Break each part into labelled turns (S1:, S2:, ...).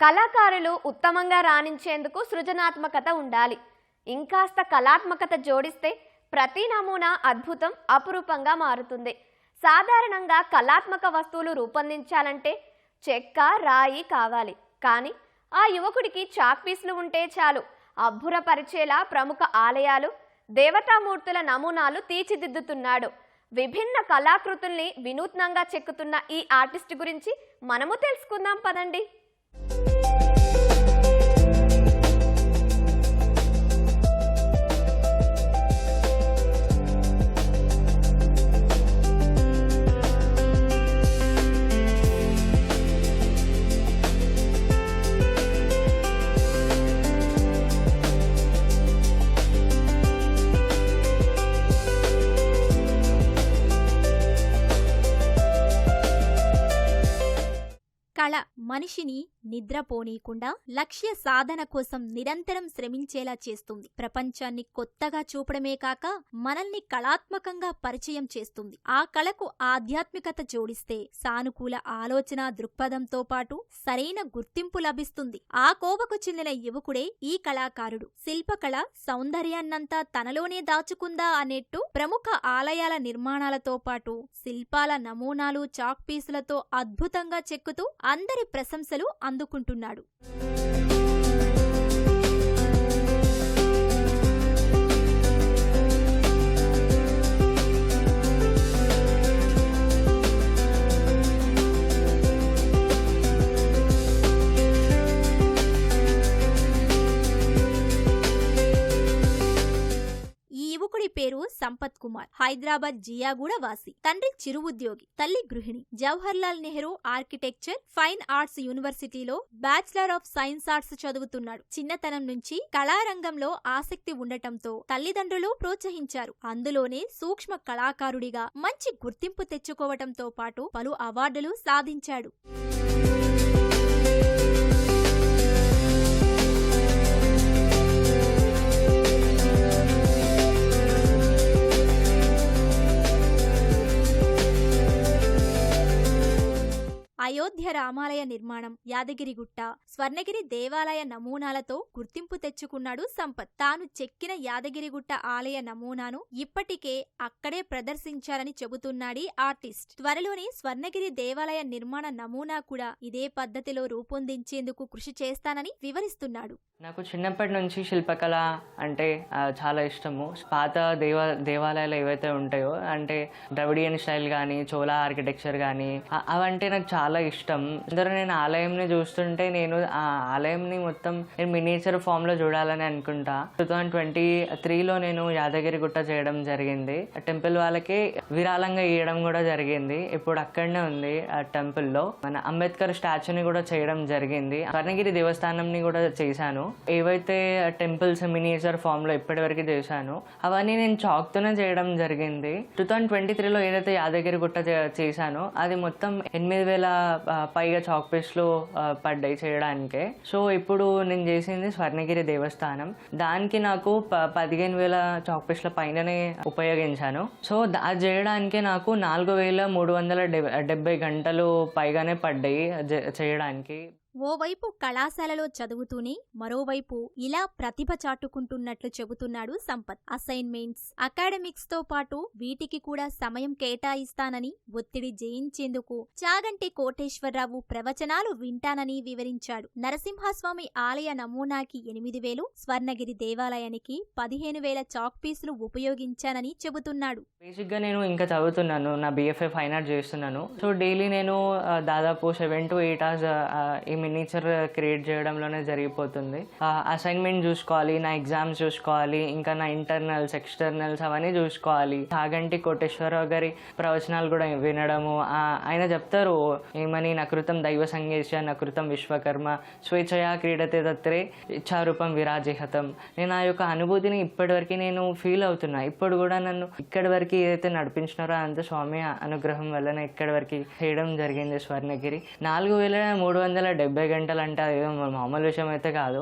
S1: కళాకారులు ఉత్తమంగా రాణించేందుకు సృజనాత్మకత ఉండాలి. ఇంకాస్త కళాత్మకత జోడిస్తే ప్రతి నమూనా అద్భుతం అపురూపంగా మారుతుంది. సాధారణంగా కళాత్మక వస్తువులు రూపొందించాలంటే చెక్క రాయి కావాలి. కానీ ఆ యువకుడికి చాక్పీస్లు ఉంటే చాలు. అబ్బురపరిచేలా ప్రముఖ ఆలయాలు దేవతామూర్తుల నమూనాలు తీర్చిదిద్దుతున్నాడు. విభిన్న కళాకృతుల్ని వినూత్నంగా చెక్కుతున్న ఈ ఆర్టిస్ట్ గురించి మనము తెలుసుకుందాం పదండి.
S2: మనిషిని నిద్రపోనీయకుండా లక్ష్య సాధన కోసం నిరంతరం శ్రమించేలా చేస్తుంది. ప్రపంచాన్ని కొత్తగా చూపడమే కాక మనల్ని కళాత్మకంగా పరిచయం చేస్తుంది. ఆ కళకు ఆధ్యాత్మికత జోడిస్తే సానుకూల ఆలోచన దృక్పథంతో పాటు సరైన గుర్తింపు లభిస్తుంది. ఆ కోవకు చెందిన యువకుడే ఈ కళాకారుడు. శిల్పకళ సౌందర్యాన్నంతా తనలోనే దాచుకుందా అనేట్టు ప్రముఖ ఆలయాల నిర్మాణాలతో పాటు శిల్పాల నమూనాలు చాక్ పీసులతో అద్భుతంగా చెక్కుతూ అందరి ప్రశంసలు అందుకుంటున్నాడు. సంపత్ కుమార్ హైదరాబాద్ జియాగూడ వాసి. తండ్రి చిరు ఉద్యోగి తల్లి గృహిణి. Jawahar Lal Nehru architecture fine arts యూనివర్సిటీలో బ్యాచిలర్ ఆఫ్ సైన్స్ ఆర్ట్స్ చదువుతున్నాడు. చిన్నతనం నుంచి కళారంగంలో ఆసక్తి ఉండటంతో తల్లిదండ్రులు ప్రోత్సహించారు. అందులోనే సూక్ష్మ కళాకారుడిగా మంచి గుర్తింపు తెచ్చుకోవటంతో పాటు పలు అవార్డులు సాధించాడు. అయోధ్య రామాలయ నిర్మాణం యాదగిరిగుట్ట స్వర్ణగిరి దేవాలయ నమూనాలతో గుర్తింపు తెచ్చుకున్నాడు సంపత్. తాను చెక్కిన యాదగిరిగుట్ట ఆలయ నమూనాను ఇప్పటికే అక్కడే ప్రదర్శించారని చెబుతున్నాడీ ఆర్టిస్ట్. త్వరలోనే స్వర్ణగిరి దేవాలయ నిర్మాణ నమూనా కూడా ఇదే పద్ధతిలో రూపొందించేందుకు కృషి చేస్తానని వివరిస్తున్నాడు.
S3: నాకు చిన్నప్పటి నుంచి శిల్పకళ అంటే చాలా ఇష్టము. పాత దేవ దేవాలయాలు ఏవైతే ఉంటాయో అంటే ద్రవిడియన్ స్టైల్ కానీ చోలా ఆర్కిటెక్చర్ కానీ అవంటే నాకు చాలా చాలా ఇష్టం. అందరూ నేను ఆలయంని చూస్తుంటే నేను ఆ ఆలయంని మొత్తం నేను మినియేచర్ ఫామ్లో చూడాలని అనుకుంటా. టూ థౌజండ్ ట్వంటీ త్రీలో నేను యాదగిరి గుట్ట చేయడం జరిగింది. ఆ టెంపుల్ వాళ్ళకి విరాళంగా ఇవ్వడం కూడా జరిగింది. ఇప్పుడు అక్కడనే ఉంది ఆ టెంపుల్లో. మన అంబేద్కర్ స్టాచ్యూని కూడా చేయడం జరిగింది. కర్ణగిరి దేవస్థానంని కూడా చేశాను. ఏవైతే టెంపుల్స్ మినియేచర్ ఫామ్లో ఇప్పటివరకు చేశాను అవన్నీ నేను చాక్తోనే చేయడం జరిగింది. టూ థౌజండ్ ట్వంటీ త్రీలో ఏదైతే యాదగిరి గుట్ట చేశానో అది మొత్తం ఎనిమిది వేల పైగా చాక్ పేస్ట్లో పడ్డాయి చేయడానికే. సో ఇప్పుడు నేను చేసింది స్వర్ణగిరి దేవస్థానం. దానికి నాకు ప- పదిహేను వేల చాక్ పేస్ట్ల పైననే ఉపయోగించాను. సో అది చేయడానికి నాకు నాలుగు వేల మూడు వందల డెబ్- డెబ్బై గంటలు పైగానే పడ్డాయి చేయడానికి.
S2: ఓవైపు కళాశాలలో చదువుతూనే మరోవైపు ఇలా ప్రతిభ చాటుకుంటున్నట్లు చెబుతున్నాడు సంపత్. అసైన్మెంట్స్ అకాడమిక్స్తో పాటు వీటికి కూడా సమయం కేటాయిస్తానని ఒత్తిడి జయించేందుకు చాగంటి కోటేశ్వరరావు ప్రవచనాలు వింటానని వివరించాడు. నరసింహస్వామి ఆలయ నమూనాకి ఎనిమిది వేలు స్వర్ణగిరి దేవాలయానికి పదిహేను వేల చాక్ పీసులు ఉపయోగించానని చెబుతున్నాడు.
S3: బేసిక్గా నేను ఇంకా చదువుతున్నాను నా బిఎఫ్ఏ ఫైన్ ఆర్ట్ చేస్తున్నాను. సో డైలీ నేను దాదాపు seven to eight hours miniature create uh, చేయడంలోనే జరిగిపోతుంది. అసైన్మెంట్ చూసుకోవాలి నా ఎగ్జామ్స్ చూసుకోవాలి ఇంకా నా ఇంటర్నల్స్ ఎక్స్టర్నల్స్ అవన్నీ చూసుకోవాలి. ఆగంటి కోటేశ్వరరావు గారి ప్రవచనాలు కూడా వినడము ఆయన చెప్తారు ఏమని? నకృతం దైవ సంగేశ నకృతం విశ్వకర్మ స్వేచ్ఛయా క్రీడతే తత్రే ఇచ్చారూపం విరాజిహతం. నేను ఆ యొక్క అనుభూతిని ఇప్పటివరకు నేను ఫీల్ అవుతున్నా. ఇప్పుడు కూడా నన్ను ఇక్కడి వరకు ఏదైతే నడిపించినారో అంత స్వామి అనుగ్రహం వలన ఇక్కడి వరకు చేయడం జరిగింది స్వర్ణగిరి. నాలుగు వేల మూడు వందల డెబ్బై గంటలు అంటే అది మామూలు విషయం అయితే కాదు.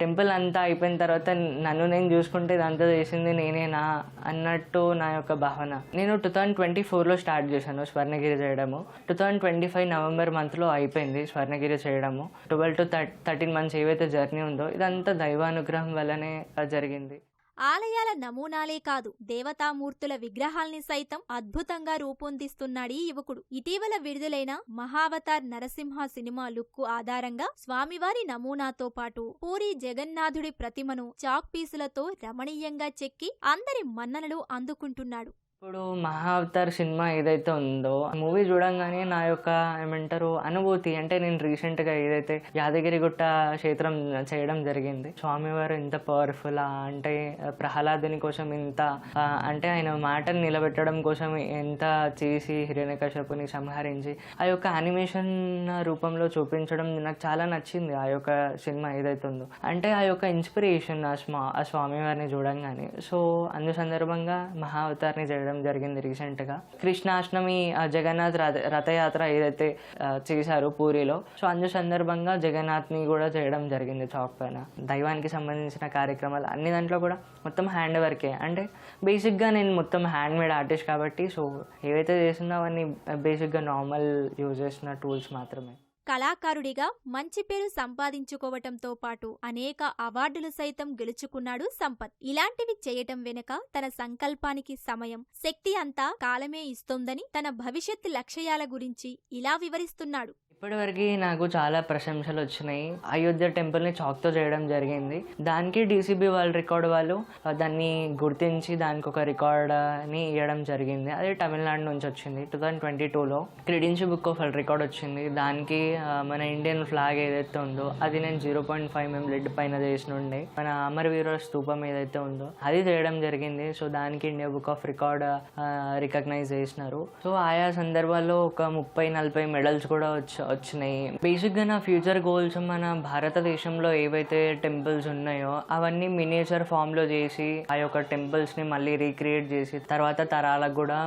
S3: టెంపుల్ అంతా అయిపోయిన తర్వాత నన్ను నేను చూసుకుంటే ఇదంతా చేసింది నేనేనా అన్నట్టు నా యొక్క భావన. నేను టూ థౌజండ్ ట్వంటీ ఫోర్లో స్టార్ట్ చేశాను స్వర్ణగిరి చేయడము. Two thousand twenty five November మంత్లో అయిపోయింది స్వర్ణగిరి చేయడము. ట్వెల్వ్ టు థర్టీన్ మంత్స్ ఏవైతే జర్నీ ఉందో ఇదంతా దైవానుగ్రహం వల్లనే జరిగింది.
S2: ఆలయాల నమూనాలే కాదు దేవతామూర్తుల విగ్రహాల్ని సైతం అద్భుతంగా రూపొందిస్తున్నాడీ యువకుడు. ఇటీవల విడుదలైన మహావతార్ నరసింహ సినిమా లుక్కు ఆధారంగా స్వామివారి నమూనాతో పాటు పూరి జగన్నాథుడి ప్రతిమను చాక్ పీసులతో రమణీయంగా చెక్కి అందరి మన్ననలు అందుకుంటున్నాడు.
S3: ఇప్పుడు మహా అవతార్ సినిమా ఏదైతే ఉందో మూవీ చూడంగానే నా యొక్క ఏమంటారు అనుభూతి అంటే నేను రీసెంట్గా ఏదైతే యాదగిరిగుట్ట క్షేత్రం చేయడం జరిగింది. స్వామివారు ఇంత పవర్ఫుల్ అంటే ప్రహ్లాదుని కోసం ఇంత అంటే ఆయన మాటను నిలబెట్టడం కోసం ఎంత చేసి హిరణ్యకశపుని సంహరించి ఆ యొక్క యానిమేషన్ రూపంలో చూపించడం నాకు చాలా నచ్చింది ఆ యొక్క సినిమా ఏదైతే ఉందో. అంటే ఆ యొక్క ఇన్స్పిరేషన్ ఆ స్వా ఆ స్వామివారిని చూడంగానే. సో అందు సందర్భంగా మహావతార్ని చేయడం చేయడం జరిగింది రీసెంట్గా. కృష్ణాష్టమి ఆ జగన్నాథ్ రథ రథయాత్ర ఏదైతే చేశారో పూరిలో సో అందు సందర్భంగా జగన్నాథ్ని కూడా చేయడం జరిగింది చాక్ పైన. దైవానికి సంబంధించిన కార్యక్రమాలు అన్ని దాంట్లో కూడా మొత్తం హ్యాండ్ వర్కే. అంటే బేసిక్గా నేను మొత్తం హ్యాండ్ మేడ్ ఆర్టిస్ట్ కాబట్టి సో ఏవైతే చేసిందో అవన్నీ బేసిక్గా నార్మల్ యూజ్ చేసిన టూల్స్ మాత్రమే.
S2: కళాకారుడిగా మంచి పేరు సంపాదించుకోవటంతో పాటు అనేక అవార్డులు సైతం గెలుచుకున్నాడు సంపత్. ఇలాంటివి చేయటం వెనుక తన సంకల్పానికి సమయం శక్తి అంతా కాలమే ఇస్తోందని తన భవిష్యత్ లక్ష్యాల గురించి ఇలా వివరిస్తున్నాడు.
S3: ఇప్పటివరకు నాకు చాలా ప్రశంసలు వచ్చినాయి. అయోధ్య టెంపుల్ని చాక్తో చేయడం జరిగింది. దానికి డీసీబీ వరల్డ్ రికార్డ్ వాళ్ళు దాన్ని గుర్తించి దానికి ఒక రికార్డ్ని ఇవ్వడం జరిగింది. అది తమిళనాడు నుంచి వచ్చింది టూ థౌజండ్ ట్వంటీ టూలో. Credential book of world record వచ్చింది. దానికి మన ఇండియన్ ఫ్లాగ్ ఏదైతే ఉందో అది నేను zero point five M lead పైన చేసిన ఉండే. మన అమరవీరుల స్థూపం ఏదైతే ఉందో అది చేయడం జరిగింది. సో దానికి India book of record recognise చేసినారు. సో ఆయా సందర్భాల్లో ఒక ముప్పై నలభై మెడల్స్ కూడా వచ్చాయి వచ్చినాయి. బేసిక్గా నా ఫ్యూచర్ గోల్స్ మన భారతదేశంలో ఏవైతే టెంపుల్స్ ఉన్నాయో అవన్నీ మినేచర్ ఫామ్లో చేసి ఆ యొక్క టెంపుల్స్ని మళ్ళీ రీక్రియేట్ చేసి తర్వాత తరాలకు కూడా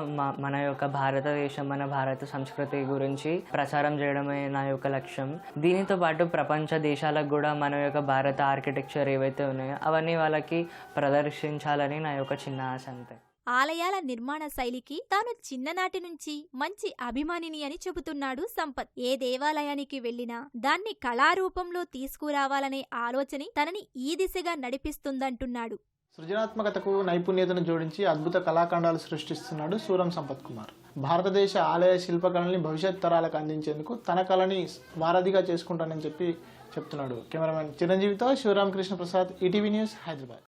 S3: మన యొక్క భారతదేశం మన భారత సంస్కృతి గురించి ప్రచారం చేయడమే నా యొక్క లక్ష్యం. దీనితో పాటు ప్రపంచ దేశాలకు కూడా మన యొక్క భారత ఆర్కిటెక్చర్ ఏవైతే ఉన్నాయో అవన్నీ వాళ్ళకి ప్రదర్శించాలని నా యొక్క చిన్న ఆశ అంతే.
S2: ఆలయాల నిర్మాణ శైలికి తాను చిన్ననాటి నుంచి మంచి అభిమానిని అని చెబుతున్నాడు సంపత్. ఏ దేవాలయానికి వెళ్ళినా దాన్ని కళారూపంలో తీసుకురావాలనే ఆలోచన తనని ఈ దిశగా నడిపిస్తుందంటున్నాడు.
S4: సృజనాత్మకతకు నైపుణ్యతను జోడించి అద్భుత కళాఖండాలు సృష్టిస్తున్నాడు సూరం సంపత్ కుమార్. భారతదేశ ఆలయ శిల్పకళని భవిష్యత్ తరాలకు అందించేందుకు తన కళని వారధిగా చేసుకుంటానని చెప్పి చెప్తున్నాడు కెమెరామెన్ చిరంజీవితో శివరామకృష్ణ ప్రసాద్ ఈటీవీ న్యూస్ హైదరాబాద్.